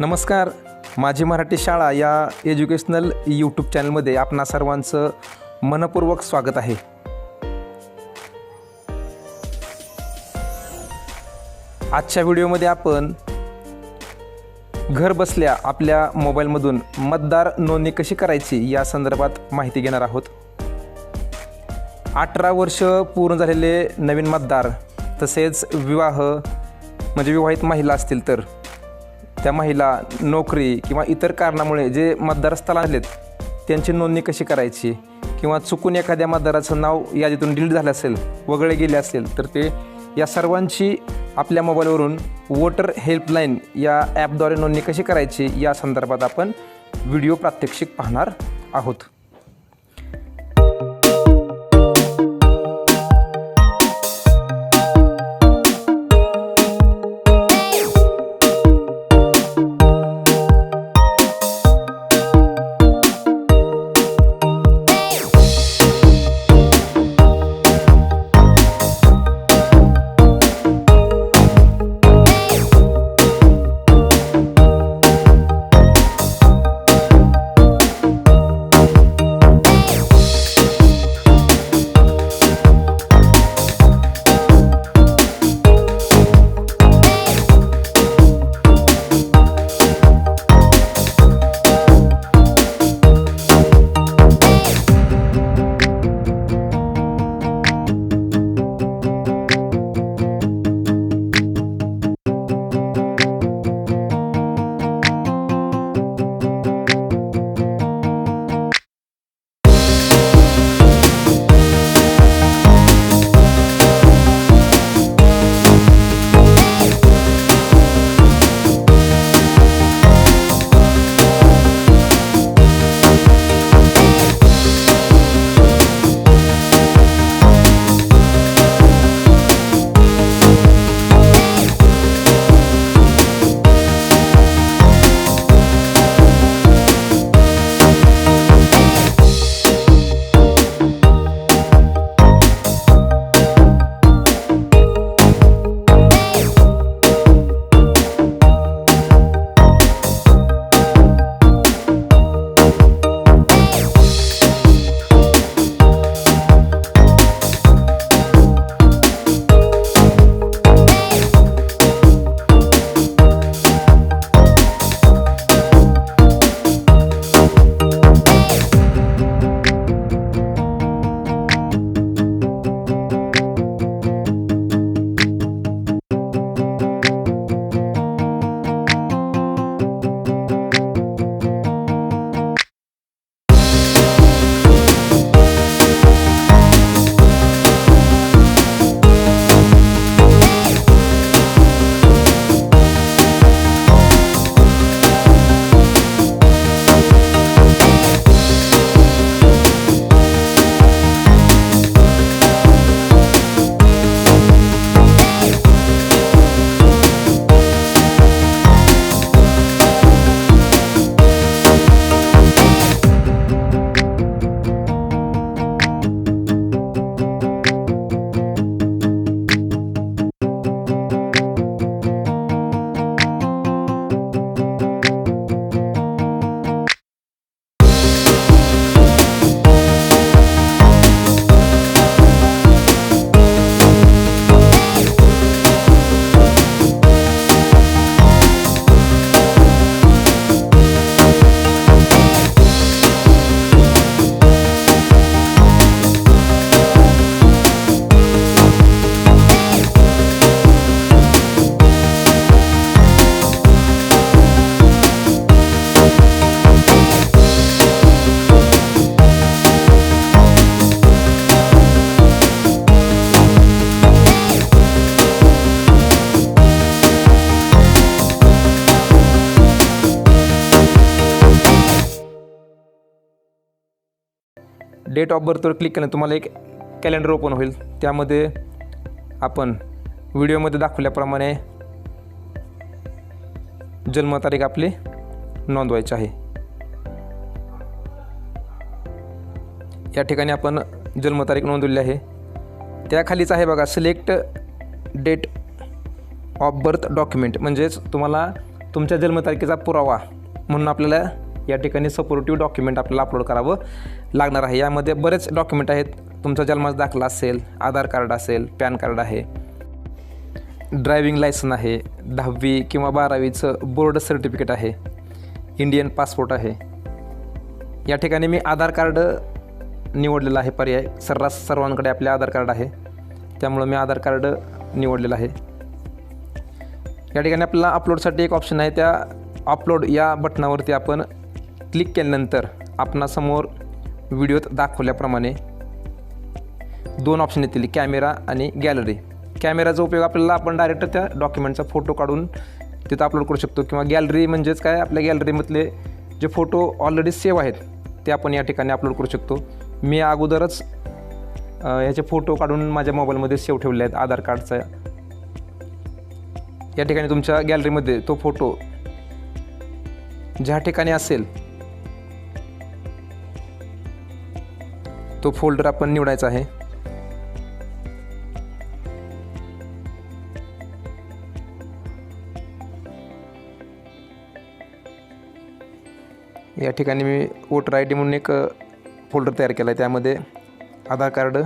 नमस्कार. माझी मराठी शाळा या एज्युकेशनल यूट्यूब चॅनलमध्ये आपणा सर्वांचं मनपूर्वक स्वागत आहे. आजच्या व्हिडिओमध्ये आपण घर बसल्या आपल्या मोबाईलमधून मतदार नोंदणी कशी करायची या संदर्भात माहिती घेणार आहोत. अठरा वर्ष पूर्ण झालेले नवीन मतदार तसेच विवाह म्हणजे विवाहित महिला असतील तर. त्या महिला नोकरी किंवा इतर कारणामुळे जे मतदार स्थळालेत त्यांची नोंदणी कशी करायची? किंवा चुकून एखाद्या मतदाराचं नाव यादीतून डिलीट झालं असेल वगळे गेले असेल तर ते या सर्वांची आपल्या मोबाईलवरून वोटर हेल्पलाईन या ॲपद्वारे नोंदणी कशी करायची? या संदर्भात आपण व्हिडिओ प्रात्यक्षिक पाहणार आहोत. डेट ऑफ बर्थवर क्लिक केलं तुम्हाला एक कॅलेंडर ओपन होईल. त्यामध्ये आपण व्हिडिओमध्ये दाखवल्याप्रमाणे जन्मतारीख आपली नोंदवायची आहे. या ठिकाणी आपण जन्मतारीख नोंदवली आहे. त्याखालीच आहे बघा select date of birth document म्हणजेच तुम्हाला तुमच्या जन्मतारखेचा पुरावा म्हणून आपल्याला या ठिकाणी सपोर्टिव्ह डॉक्युमेंट आपल्याला अपलोड करावं. लागणार आहे. यामध्ये बरेच डॉक्युमेंट आहेत. तुमचा जन्माचा दाखला असेल आधार कार्ड असेल पॅन कार्ड आहे. ड्रायविंग लायसन आहे. दहावी किंवा बारावीचं बोर्ड सर्टिफिकेट आहे. इंडियन पासपोर्ट आहे. या ठिकाणी मी आधार कार्ड निवडलेलं आहे. पर्याय सर्रास सर्वांकडे आपले आधार कार्ड आहे. त्यामुळं मी आधार कार्ड निवडलेलं आहे. या ठिकाणी आपल्याला अपलोडसाठी एक ऑप्शन आहे. त्या अपलोड या बटनावरती आपण क्लिक केल्यानंतर आपणासमोर व्हिडिओत दाखवल्याप्रमाणे दोन ऑप्शन येतील कॅमेरा आणि गॅलरी कॅमेराचा उपयोग आपल्याला आपण डायरेक्ट त्या डॉक्युमेंटचा फोटो काढून तिथं अपलोड करू शकतो किंवा गॅलरी म्हणजेच काय? आपल्या गॅलरीमधले जे फोटो ऑलरेडी सेव्ह आहेत ते आपण या ठिकाणी अपलोड करू शकतो. मी अगोदरच ह्याचे याचे फोटो काढून माझ्या मोबाईलमध्ये सेव्ह ठेवले आहेत आधार कार्डचा या ठिकाणी तुमच्या गॅलरीमध्ये तो फोटो ज्या ठिकाणी असेल तो फोल्डर आपण निवडायचा आहे. या ठिकाणी मी वोटर आय डी म्हणून एक फोल्डर तयार केला आहे त्यामध्ये आधार कार्ड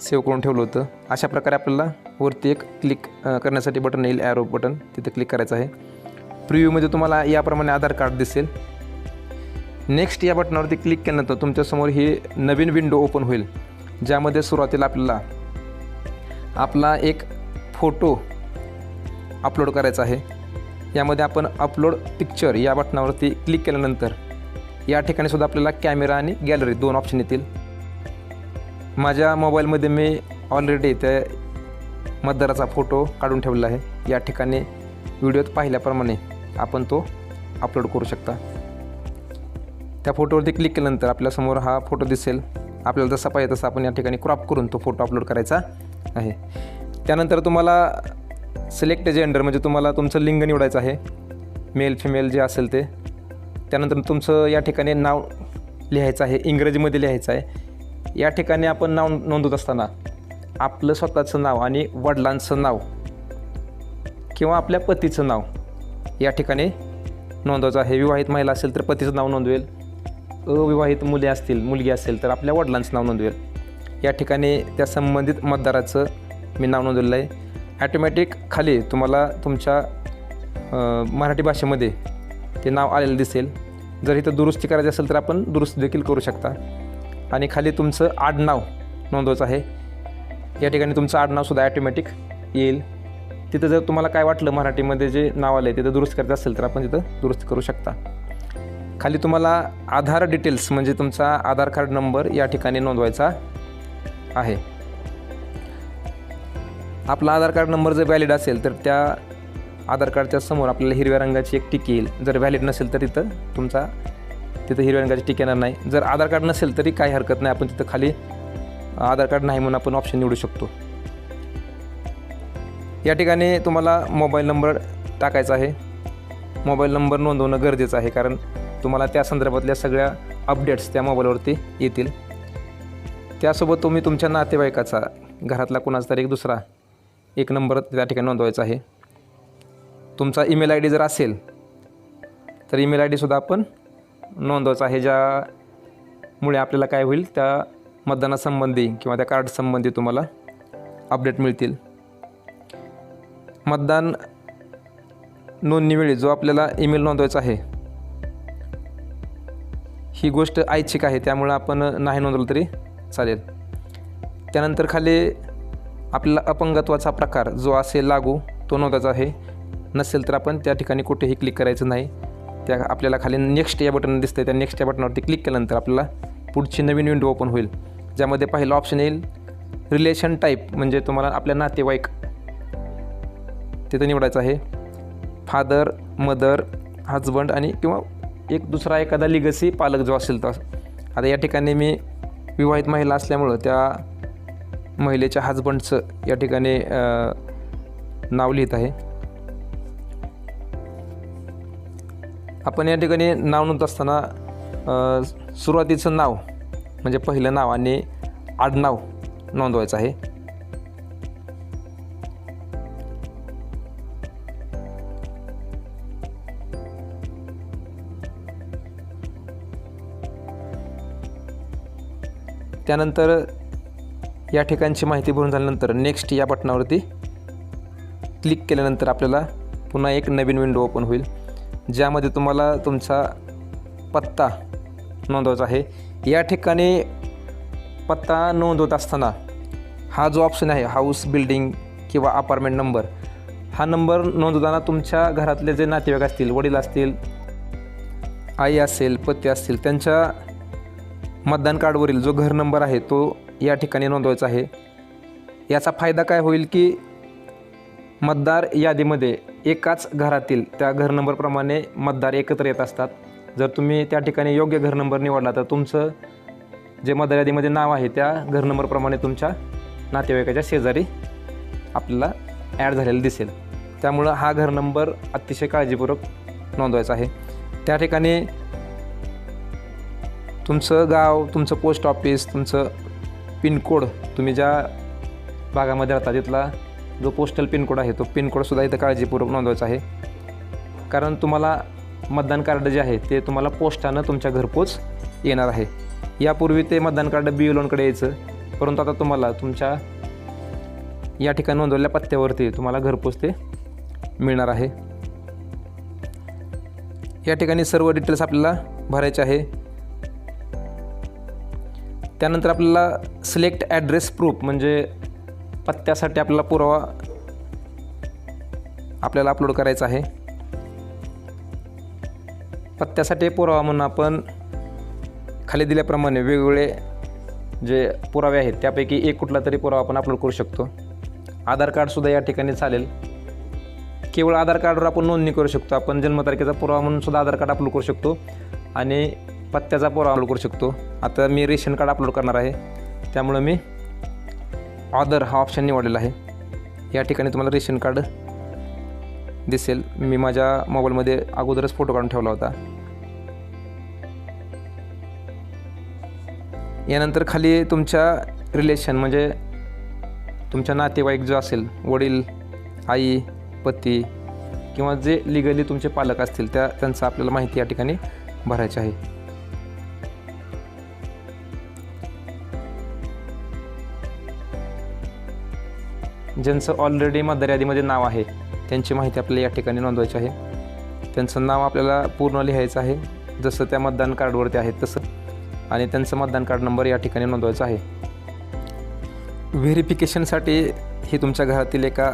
सेव्ह करून ठेवलं होतं. अशा प्रकारे आपल्याला वरती एक क्लिक करण्यासाठी बटन येईल ॲरो बटन तिथे क्लिक करायचं आहे. प्रिव्ह्यूमध्ये तुम्हाला याप्रमाणे आधार कार्ड दिसेल. नेक्स्ट या बटनावरती क्लिक केल्यानंतर तुमच्यासमोर ही नवीन विंडो ओपन होईल ज्यामध्ये सुरुवातीला आपल्याला आपला एक फोटो अपलोड करायचा आहे. यामध्ये आपण अपलोड पिक्चर या बटनावरती क्लिक केल्यानंतर या ठिकाणी सुद्धा आपल्याला कॅमेरा आणि गॅलरी दोन ऑप्शन येतील. माझ्या मोबाईलमध्ये मी ऑलरेडी त्या मतदाराचा फोटो काढून ठेवलेला आहे. या ठिकाणी व्हिडिओत पाहिल्याप्रमाणे आपण तो अपलोड करू शकता. त्या फोटोवरती क्लिक केल्यानंतर आपल्यासमोर हा फोटो दिसेल. आपल्याला जसा पाहिजे तसा आपण या ठिकाणी क्रॉप करून तो फोटो अपलोड करायचा आहे. त्यानंतर तुम्हाला सिलेक्ट जेंडर म्हणजे तुम्हाला तुमचं लिंग निवडायचं आहे. मेल फिमेल जे असेल ते. त्यानंतर तुमचं या ठिकाणी नाव लिहायचं आहे. इंग्रजीमध्ये लिहायचं आहे. या ठिकाणी आपण नाव नोंदवत असताना आपलं स्वतःचं नाव आणि वडिलांचं नाव किंवा आपल्या पतीचं नाव या ठिकाणी नोंदवायचं आहे. विवाहित महिला असेल तर पतीचं नाव नोंदवेल. अविवाहित मुले असतील मुलगी असेल तर आपल्या वडिलांचं नाव नोंदवेल. या ठिकाणी त्या संबंधित मतदाराचं मी नाव नोंदवलेलं आहे ॲटोमॅटिक खाली तुम्हाला तुमच्या मराठी भाषेमध्ये ते नाव आलेलं दिसेल. जर इथं दुरुस्ती करायची असेल तर आपण दुरुस्ती देखील करू शकता. आणि खाली तुमचं आडनाव नोंदवायचं आहे. या ठिकाणी तुमचं आडनावसुद्धा ॲटोमॅटिक येईल. तिथं जर तुम्हाला काय वाटलं मराठीमध्ये जे नाव आलं आहे तिथं दुरुस्त करायचं असेल तर आपण तिथं दुरुस्त करू शकता. खाली तुम्हाला आधार डिटेल्स म्हणजे तुमचा आधार कार्ड नंबर या ठिकाणी नोंदवायचा आहे. आपला आधार कार्ड नंबर जर व्हॅलिड असेल तर त्या आधार कार्डच्या समोर आपल्याला हिरव्या रंगाची एक टिकी येईल. जर व्हॅलिड नसेल तर तिथं तुमचा तिथं हिरव्या रंगाची टिक येणार नाही. जर आधार कार्ड नसेल तरी काही हरकत नाही. आपण तिथं खाली आधार कार्ड नाही म्हणून आपण ऑप्शन निवडू शकतो. या ठिकाणी तुम्हाला मोबाईल नंबर टाकायचा आहे. मोबाईल नंबर नोंदवणं गरजेचं आहे कारण तुम्हाला त्या संदर्भातल्या सगळ्या अपडेट्स त्या मोबाईलवरती येतील. त्यासोबत तुम्ही तुमच्या नातेवाईकाचा घरातला कुणाचा तरी एक दुसरा एक नंबर त्या ठिकाणी नोंदवायचा आहे. तुमचा ईमेल आय डी जर असेल तर ईमेल आय डीसुद्धा आपण नोंदवायचा आहे ज्यामुळे आपल्याला काय होईल त्या मतदानासंबंधी किंवा त्या कार्डसंबंधी तुम्हाला अपडेट मिळतील. मतदान नोंदणीवेळी जो आपल्याला ईमेल नोंदवायचा आहे ही गोष्ट ऐच्छिक आहे त्यामुळं आपण नाही नोंदवलं तरी चालेल. त्यानंतर खाली आपला अपंगत्वाचा प्रकार जो असेल लागू तो नोंदायचा आहे. नसेल तर आपण त्या ठिकाणी कुठेही क्लिक करायचं नाही. त्या आपल्याला खाली नेक्स्ट या बटन दिसतं त्या नेक्स्ट या बटनावरती क्लिक केल्यानंतर आपल्याला पुढची नवीन विंडो ओपन होईल. ज्यामध्ये पहिला ऑप्शन येईल रिलेशन टाईप म्हणजे तुम्हाला आपल्या नातेवाईक तिथं निवडायचं आहे. फादर मदर हजबंड आणि किंवा एक दुसरा एखादा लिगसी पालक जो असेल तर. आता या ठिकाणी मी विवाहित महिला असल्यामुळं त्या महिलेच्या हजबंडचं या ठिकाणी नाव लिहित आहे. आपण या ठिकाणी नाव नोंदत असताना सुरुवातीचं नाव म्हणजे पहिलं नाव आणि आडनाव नोंदवायचं आहे. त्यानंतर या ठिकाणची माहिती भरून झाल्यानंतर नेक्स्ट या बटनावरती क्लिक केल्यानंतर आपल्याला पुन्हा एक नवीन विंडो ओपन होईल ज्यामध्ये तुम्हाला तुमचा पत्ता नोंदवायचा आहे. या ठिकाणी पत्ता नोंदवत असताना हा जो ऑप्शन आहे हाऊस बिल्डिंग किंवा अपार्टमेंट नंबर हा नंबर नोंदवताना तुमच्या घरातले जे नातेवाईक असतील वडील असतील आई असेल पती असतील त्यांच्या मतदान कार्डवरील जो घर नंबर आहे तो या ठिकाणी नोंदवायचा आहे. याचा फायदा काय होईल की मतदार यादीमध्ये एकाच घरातील त्या घर नंबरप्रमाणे मतदार एकत्र येत असतात. जर तुम्ही त्या ठिकाणी योग्य घर नंबर निवडला तर तुमचं जे मतदार यादीमध्ये नाव आहे त्या घर नंबरप्रमाणे तुमच्या नातेवाईकाच्या शेजारी आपल्याला ॲड झालेलं दिसेल. त्यामुळं हा घर नंबर अतिशय काळजीपूर्वक नोंदवायचा आहे. त्या ठिकाणी तुमचं गाव तुमचं पोस्ट ऑफिस तुमचं पिनकोड तुम्ही ज्या भागामध्ये राहता तिथला जो पोस्टल पिनकोड आहे तो पिनकोडसुद्धा इथं काळजीपूर्वक नोंदवायचा आहे. कारण तुम्हाला मतदान कार्ड जे आहे ते तुम्हाला पोस्टानं तुमच्या घरपोच येणार आहे. यापूर्वी ते मतदान कार्ड बी लोनकडे यायचं परंतु आता तुम्हाला तुमच्या या ठिकाणी नोंदवलेल्या पत्त्यावरती तुम्हाला घरपोच ते मिळणार आहे. या ठिकाणी सर्व डिटेल्स आपल्याला भरायचे आहे. त्यानंतर आपल्याला सिलेक्ट ॲड्रेस प्रूफ म्हणजे पत्त्यासाठी आपल्याला पुरावा आपल्याला अपलोड करायचा आहे. पत्त्यासाठी पुरावा म्हणून आपण खाली दिल्याप्रमाणे वेगवेगळे जे पुरावे आहेत त्यापैकी एक कुठला तरी पुरावा आपण अपलोड करू शकतो. आधार कार्डसुद्धा या ठिकाणी चालेल. केवळ आधार कार्डवर आपण नोंदणी करू शकतो. आपण जन्मतारखेचा पुरावा म्हणून सुद्धा आधार कार्ड अपलोड करू शकतो. आणि पत्त्याचा पोरा अपलोड करू शकतो. आता मी रेशन कार्ड अपलोड करणार आहे. त्यामुळं मी ऑदर हा ऑप्शन निवडलेला आहे. या ठिकाणी तुम्हाला रेशन कार्ड दिसेल. मी माझ्या मोबाईलमध्ये अगोदरच फोटो काढून ठेवला होता. यानंतर खाली तुमच्या रिलेशन म्हणजे तुमच्या नातेवाईक जो असेल वडील आई पती किंवा जे लिगली तुमचे पालक असतील त्या त्यांचं आपल्याला माहिती या ठिकाणी भरायची आहे. ज्यांचं ऑलरेडी मतदार यादीमध्ये नाव आहे त्यांची माहिती आपल्याला या ठिकाणी नोंदवायची आहे. त्यांचं नाव आपल्याला पूर्ण लिहायचं आहे जसं त्या मतदान कार्डवरती आहे तसं. आणि त्यांचं मतदान कार्ड नंबर या ठिकाणी नोंदवायचा आहे. व्हेरिफिकेशनसाठी ही तुमच्या घरातील एका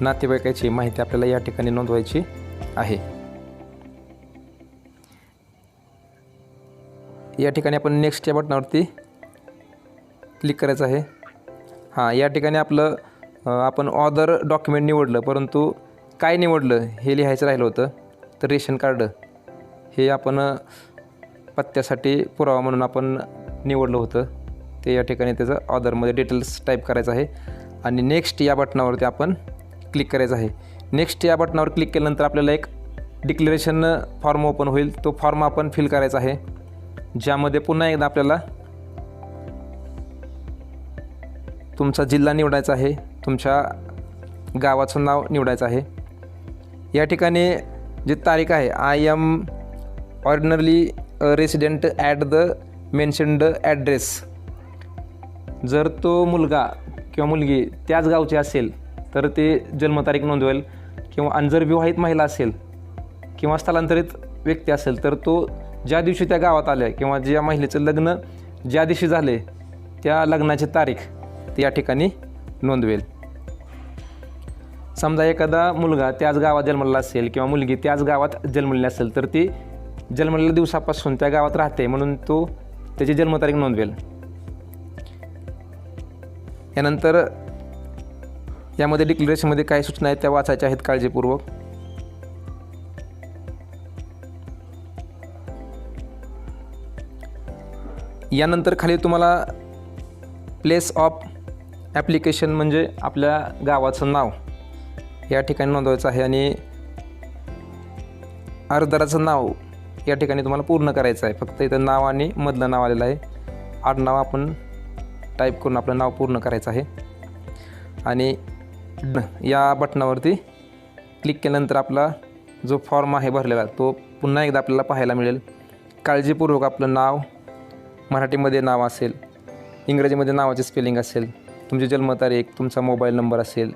नातेवाईकाची माहिती आपल्याला या ठिकाणी नोंदवायची आहे. या ठिकाणी आपण नेक्स्ट या बटनावरती क्लिक करायचं आहे. हां या ठिकाणी आपलं आपण ऑदर डॉक्युमेंट निवडलं परंतु काय निवडलं हे लिहायचं राहिलं होतं तर रेशन कार्ड. हे आपण पत्त्यासाठी पुरावा म्हणून आपण निवडलं होतं. ते या ठिकाणी त्याचं ऑदरमध्ये डिटेल्स टाईप करायचं आहे. आणि नेक्स्ट या बटनावरती आपण क्लिक करायचं आहे. नेक्स्ट या बटनावर क्लिक केल्यानंतर आपल्याला एक डिक्लेरेशन फॉर्म ओपन होईल. तो फॉर्म आपण फिल करायचा आहे. ज्यामध्ये पुन्हा एकदा आपल्याला तुमचा जिल्हा निवडायचा आहे तुमच्या गावाचं नाव निवडायचं आहे. या ठिकाणी जी तारीख आहे I am ordinarily resident at the mentioned address जर तो मुलगा किंवा मुलगी त्याच गावची असेल तर ते जन्मतारीख नोंदवेल किंवा आणि जर विवाहित महिला असेल किंवा स्थलांतरित व्यक्ती असेल तर तो ज्या दिवशी त्या गावात आल्या किंवा ज्या महिलेचं लग्न ज्या दिवशी झाले त्या लग्नाची तारीख या ठिकाणी नोंदवेल. समजा एखादा मुलगा त्याच गावात जन्मलेला असेल किंवा मुलगी त्याच गावात जन्मलेली असेल तर ती जन्मलेल्या दिवसापासून त्या गावात राहते म्हणून तो त्याची जन्मतारीख नोंदवेल. यानंतर यामध्ये डिक्लेरेशनमध्ये काय सूचना आहेत त्या वाचायच्या आहेत काळजीपूर्वक. यानंतर खाली तुम्हाला प्लेस ऑफ ॲप्लिकेशन म्हणजे आपल्या गावाचं नाव. या ठिकाणी नोंदवायचं आहे आणि अर्जदाराचं नाव या ठिकाणी तुम्हाला पूर्ण करायचं आहे. फक्त इथं नाव आणि मधलं नाव आलेलं आहे. आडनाव आपण टाईप करून आपलं नाव पूर्ण करायचं आहे. आणि या बटनावरती क्लिक केल्यानंतर आपला जो फॉर्म आहे भरलेला तो पुन्हा एकदा आपल्याला पाहायला मिळेल. काळजीपूर्वक आपलं नाव मराठीमध्ये नाव असेल इंग्रजीमध्ये नावाचे स्पेलिंग असेल तुमची जन्मतारीख तुमचा मोबाईल नंबर असेल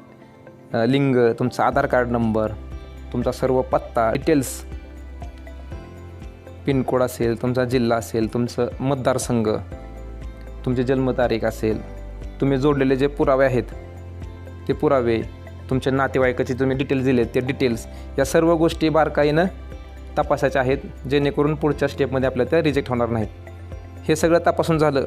लिंग तुमचा आधार कार्ड नंबर तुमचा सर्व पत्ता डिटेल्स पिनकोड असेल तुमचा जिल्हा असेल तुमचं मतदारसंघ तुमची जन्मतारीख असेल तुम्ही जोडलेले जे पुरावे आहेत ते पुरावे तुमच्या नातेवाईकाचे तुम्ही डिटेल्स दिले ते डिटेल्स या सर्व गोष्टी बारकाईनं तपासायच्या आहेत जेणेकरून पुढच्या स्टेपमध्ये आपल्या त्या रिजेक्ट होणार नाहीत. हे सगळं तपासून झालं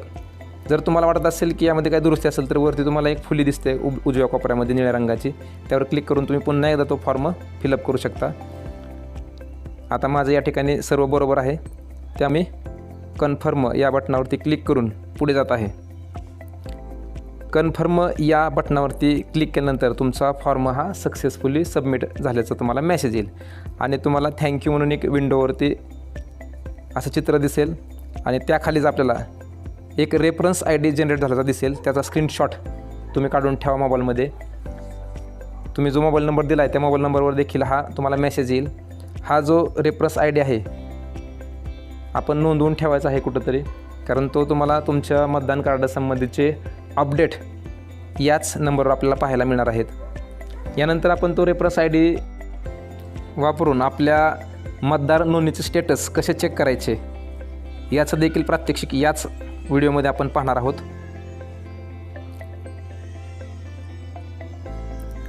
जर तुम्हाला वाटत असेल की यामध्ये काय दुरुस्ती असेल तर वरती तुम्हाला एक फुली दिसते उब उजव्या कोपऱ्यामध्ये निळ्या रंगाची. त्यावर क्लिक करून तुम्ही पुन्हा एकदा तो फॉर्म फिलअप करू शकता. आता माझं या ठिकाणी सर्व बरोबर आहे. त्या मी कन्फर्म या बटनावरती क्लिक करून पुढे जात आहे. कन्फर्म या बटनावरती क्लिक केल्यानंतर तुमचा फॉर्म हा सक्सेसफुली सबमिट झाल्याचं तुम्हाला मेसेज येईल. आणि तुम्हाला थँक्यू म्हणून एक विंडोवरती असं चित्र दिसेल. आणि त्याखालीच आपल्याला एक रेफरन्स आय डी जनरेट झाल्याचा दिसेल. त्याचा स्क्रीनशॉट तुम्ही काढून ठेवा मोबाईलमध्ये. तुम्ही जो मोबाईल नंबर दिला आहे त्या मोबाईल नंबरवर देखील हा तुम्हाला मेसेज येईल. हा जो रेफरन्स आय डी आहे आपण नोंदवून ठेवायचा आहे कुठंतरी. कारण तो तुम्हाला तुमच्या मतदान कार्डासंबंधीचे अपडेट याच नंबरवर आपल्याला पाहायला मिळणार आहेत. यानंतर आपण तो रेफरन्स आय डी वापरून आपल्या मतदार नोंदणीचे स्टेटस कसे चेक करायचे याचं देखील प्रात्यक्षिक याच व्हिडिओमध्ये आपण पाहणार आहोत.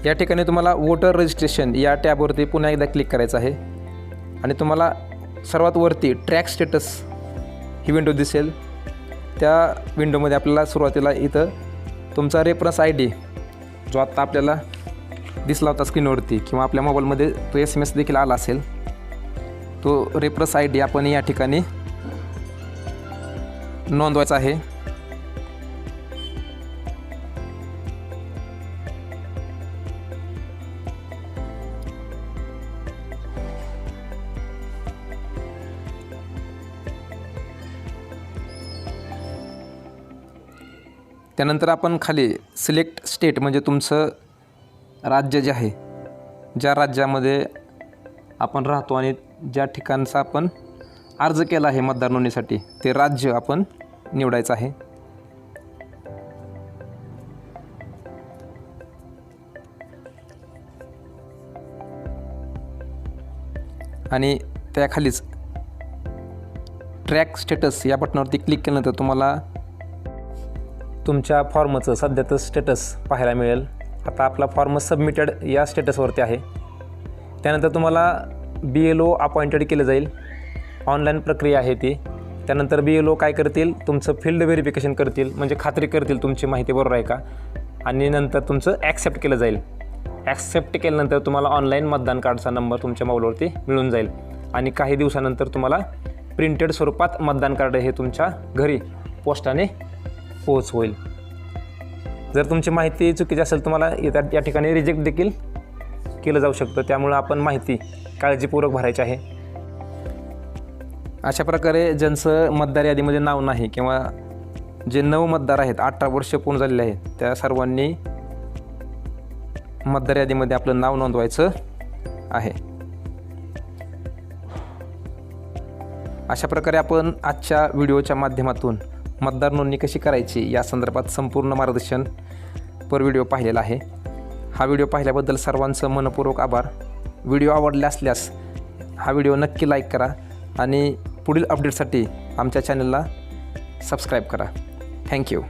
या ठिकाणी तुम्हाला वोटर रजिस्ट्रेशन या टॅबवरती पुन्हा एकदा क्लिक करायचं आहे. आणि तुम्हाला सर्वात वरती ट्रॅक स्टेटस ही विंडो दिसेल. त्या विंडोमध्ये आपल्याला सुरुवातीला इथं तुमचा रेफरन्स आय डी जो आत्ता आपल्याला दिसला होता स्क्रीनवरती किंवा आपल्या मोबाईलमध्ये तो एस एम एस देखील आला असेल. तो रेफरन्स आय डी आपण या ठिकाणी नोंदवायचा आहे. त्यानंतर आपण खाली सिलेक्ट स्टेट म्हणजे तुमचं राज्य जे आहे ज्या राज्यामध्ये आपण राहतो आणि ज्या ठिकाणचा आपण अर्ज केला आहे मतदार नोंदणीसाठी. ते राज्य आपण निवडायचं आहे. आणि त्याखालीच ट्रॅक स्टेटस या बटनावरती क्लिक केल्यानंतर तुम्हाला तुमच्या फॉर्मचं सध्याचं स्टेटस पाहायला मिळेल. आता आपला फॉर्म सबमिटेड या स्टेटसवरती आहे. त्यानंतर तुम्हाला बी एल ओ अपॉइंटेड केलं जाईल. ऑनलाईन प्रक्रिया आहे ती. त्यानंतर बी एल ओ काय करतील? तुमचं फील्ड व्हेरिफिकेशन करतील म्हणजे खात्री करतील तुमची माहिती बरोबर आहे का? आणि नंतर तुमचं ॲक्सेप्ट केलं जाईल. ॲक्सेप्ट केल्यानंतर तुम्हाला ऑनलाईन मतदान कार्डचा नंबर तुमच्या मोबाईलवरती मिळून जाईल. आणि काही दिवसानंतर तुम्हाला प्रिंटेड स्वरूपात मतदान कार्ड हे तुमच्या घरी पोस्टाने पोच होईल जर तुमची माहिती चुकीची असेल तुम्हाला या या ठिकाणी रिजेक्ट देखील केलं जाऊ शकतं. त्यामुळं आपण माहिती काळजीपूर्वक भरायची आहे. अशा प्रकारे ज्यांचं मतदार यादीमध्ये नाव नाही किंवा जे नऊ मतदार आहेत अठरा वर्ष पूर्ण झालेले आहेत त्या सर्वांनी मतदार यादीमध्ये आपलं नाव नोंदवायचं आहे. अशा प्रकारे आपण आजच्या व्हिडिओच्या माध्यमातून मतदार नोंदणी कशी करायची या संदर्भात संपूर्ण मार्गदर्शन पर व्हिडिओ पाहिलेला आहे. हा व्हिडिओ पाहिल्याबद्दल सर्वांचं मनपूर्वक आभार. व्हिडिओ आवडले असल्यास हा व्हिडिओ नक्की लाईक करा आणि पुढील अपडेटसाठी आमच्या चॅनलला सबस्क्राईब करा. थँक्यू